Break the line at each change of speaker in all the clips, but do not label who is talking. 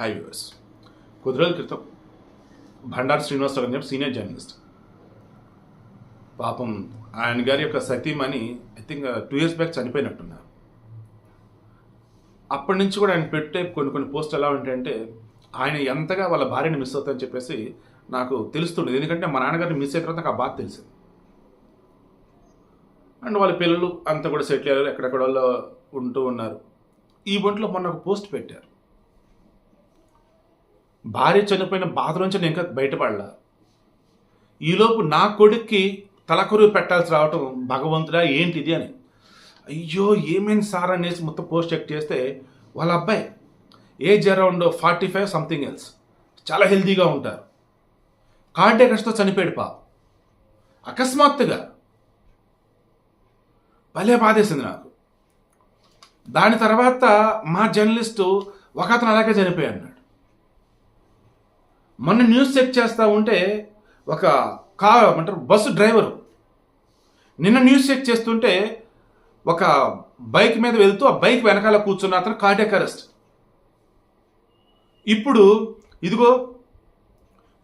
High viewers కొద్ది రోజుల క్రితం భండార్ శ్రీనివాసరావు అని చెప్పి సీనియర్ జర్నలిస్ట్ పాపం ఆయన గారి యొక్క సతీమణి I think two years back చనిపోయినట్టున్నారు. అప్పటి నుంచి కూడా ఆయన పెట్టే కొన్ని కొన్ని పోస్ట్ ఎలా ఉంటాయంటే ఆయన ఎంతగా వాళ్ళ భార్యని మిస్ అవుతుందని చెప్పేసి నాకు తెలుస్తుండేది. ఎందుకంటే మా నాన్నగారిని మిస్ అయిన తర్వాత నాకు ఆ బాధ తెలిసింది. అండ్ వాళ్ళ పిల్లలు అంతా కూడా సెటిల్ అయ్యారు. ఎక్కడెక్కడ ఉంటూ ఉన్నారు. ఈ ఒంట్లో మొన్న ఒక పోస్ట్ పెట్టారు. భార్య చనిపోయిన బాధ నుంచి నేను ఇంకా బయటపడలా. ఈలోపు నా కొడుక్కి తలకొరువు పెట్టాల్సి రావటం భగవంతుడా ఏంటిది అని. అయ్యో ఏమైంది సార్ అనేసి మొత్తం పోస్ట్ చెక్ చేస్తే వాళ్ళ అబ్బాయి age around forty five something else. చాలా హెల్తీగా ఉంటారు. కార్డియాకస్తో చనిపోయాడు పాప. అకస్మాత్తుగా భలే బాధేసింది నాకు. దాని తర్వాత మా జర్నలిస్టు ఒక అతను అలాగే చనిపోయాడు మొన్న న్యూస్ చెక్ చేస్తూ ఉంటే ఒక కా అంటారు బస్సు డ్రైవరు నిన్న న్యూస్ చెక్ చేస్తుంటే ఒక బైక్ మీద వెళ్తూ ఆ బైక్ వెనకాల కూర్చున్న అతను కార్డియాక్ అరెస్ట్ ఇప్పుడు ఇదిగో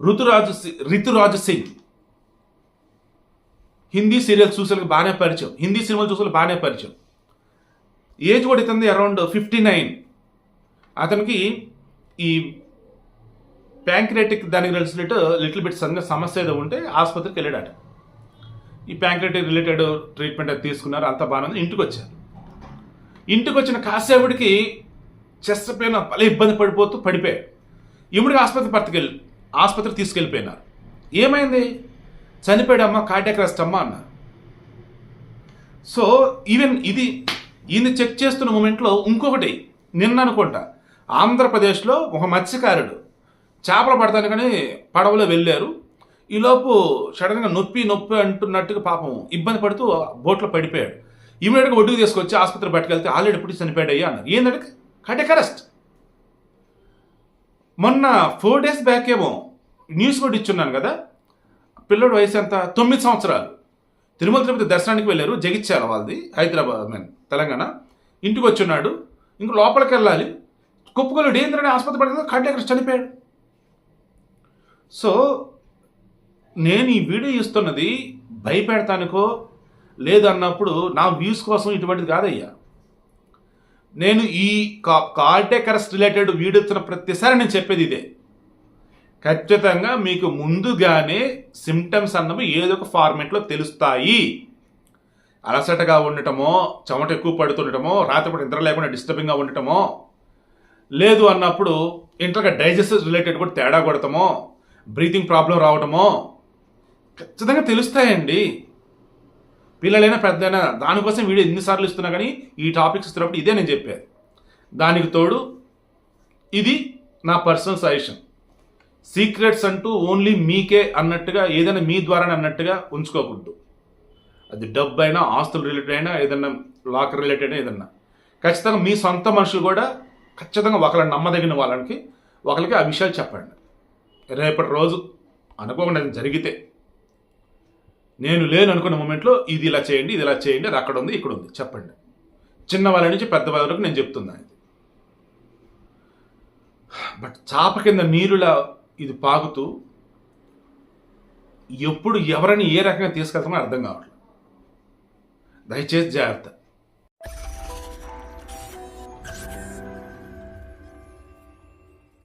ఋతురాజు సి- రితురాజు సింగ్. హిందీ సీరియల్స్ చూసేలకు బాగానే పరిచయం. హిందీ సినిమాలు చూసేలకు బాగానే పరిచయం. ఏజ్ కూడా ఇతంది అరౌండ్ ఫిఫ్టీ నైన్. అతనికి ఈ ప్యాంక్రేటిక్ దానికి రిలేటెడ్ లిటిల్ బిట్ సంగ సమస్య ఏదో ఉంటే ఆసుపత్రికి వెళ్ళాడట. ఈ ప్యాంక్రేటిక్ రిలేటెడ్ ట్రీట్మెంట్ అది తీసుకున్నారు అంత బాగానే ఇంటికి వచ్చారు ఇంటికి వచ్చిన కాసేపటికి చెస్ట్ పైన భలే ఇబ్బంది పడిపోతూ పడిపోయాడు ఇమ్మడికి ఆసుపత్రి పట్టుకెళ్ళి ఆసుపత్రికి తీసుకెళ్ళిపోయినారు. ఏమైంది? చనిపోయాడమ్మ కార్డియాక్ రెస్ట్ అమ్మా అన్నారు. సో ఈవెన్ ఇది ఈయన చెక్ చేస్తున్న మూమెంట్లో ఇంకొకటి నిన్న అనుకుంటా ఆంధ్రప్రదేశ్లో ఒక మత్స్యకారుడు చేపలు పడతాను కానీ పడవలో వెళ్ళారు. ఈలోపు సడన్గా నొప్పి నొప్పి అంటున్నట్టుగా పాపం ఇబ్బంది పడుతూ బోట్లో పడిపోయాడు. ఇమీడియట్గా ఒడ్డుకు తీసుకొచ్చి ఆసుపత్రి పట్టుకెళ్తే ఆల్రెడీ ఇప్పుడు చనిపోయాడు అయ్యా అన్నారు. ఏంటంటే కటెక్ అరెస్ట్ మొన్న ఫోర్ డేస్ బ్యాక్ ఏమో న్యూస్ కూడా ఇచ్చున్నాను కదా. పిల్లడు వయసు ఎంత? తొమ్మిది సంవత్సరాలు. తిరుమల తిరుపతి దర్శనానికి వెళ్ళారు. జగిత్యాల వాళ్ళది హైదరాబాద్ మీన్ తెలంగాణ. ఇంటికి వచ్చున్నాడు ఇంక లోపలికి వెళ్ళాలి కుప్పగలు డేంద్రని ఆసుపత్రి పడుతుంది కార్డియాక్ చనిపోయాడు. సో నేను ఈ వీడియో ఇస్తున్నది భయపెడతానికో లేదన్నప్పుడు నా వ్యూస్ కోసం ఇటువంటిది కాదయ్యా. నేను ఈ కార్డియాక్ అరెస్ట్ రిలేటెడ్ వీడియో ఇస్తున్న ప్రతిసారి నేను చెప్పేది ఇదే. ఖచ్చితంగా మీకు ముందుగానే సిమ్టమ్స్ అన్నవి ఏదో ఒక ఫార్మేట్లో తెలుస్తాయి. అలసటగా ఉండటమో చెమట ఎక్కువ పడుతుండటమో రాత్రిపూట నిద్ర లేకుండా డిస్టర్బింగ్గా ఉండటమో లేదు అన్నప్పుడు ఇంటర్గా డైజెస్టివ్ రిలేటెడ్ కూడా తేడా కొడతామో బ్రీతింగ్ ప్రాబ్లం రావటమో ఖచ్చితంగా తెలుస్తాయండి. పిల్లలైనా పెద్దైనా దానికోసం వీడియో ఎన్నిసార్లు ఇస్తున్నా కానీ ఈ టాపిక్స్ ఇస్తున్నప్పుడు ఇదే నేను చెప్పేది. దానికి తోడు ఇది నా పర్సనల్ సజెషన్. సీక్రెట్స్ అంటూ ఓన్లీ మీకే అన్నట్టుగా ఏదైనా మీ ద్వారానే అన్నట్టుగా ఉంచుకోకూడదు. అది డబ్బు అయినా ఆస్తులు రిలేటెడ్ అయినా ఏదన్నా లాకర్ రిలేటెడ్ అయినా ఏదన్నా ఖచ్చితంగా మీ సొంత మనుషులు కూడా ఖచ్చితంగా ఒకళ్ళని నమ్మదగిన వాళ్ళకి ఒకరికి ఆ విషయాలు చెప్పండి. రేపటి రోజు అనుకోకుండా అది జరిగితే నేను లేను అనుకున్న మూమెంట్లో ఇది ఇలా చేయండి ఇది ఇలా చేయండి అది అక్కడ ఉంది ఇక్కడ ఉంది. చెప్పండి. చిన్న వాళ్ళ నుంచి పెద్దవాళ్ళ వరకు నేను చెప్తున్నా ఇది. బట్ చాప కింద నీరులా ఇది పాకుతూ ఎప్పుడు ఎవరిని ఏ రకంగా తీసుకెళ్తామో అర్థం కావట్లేదు. దయచేసి జాగ్రత్త.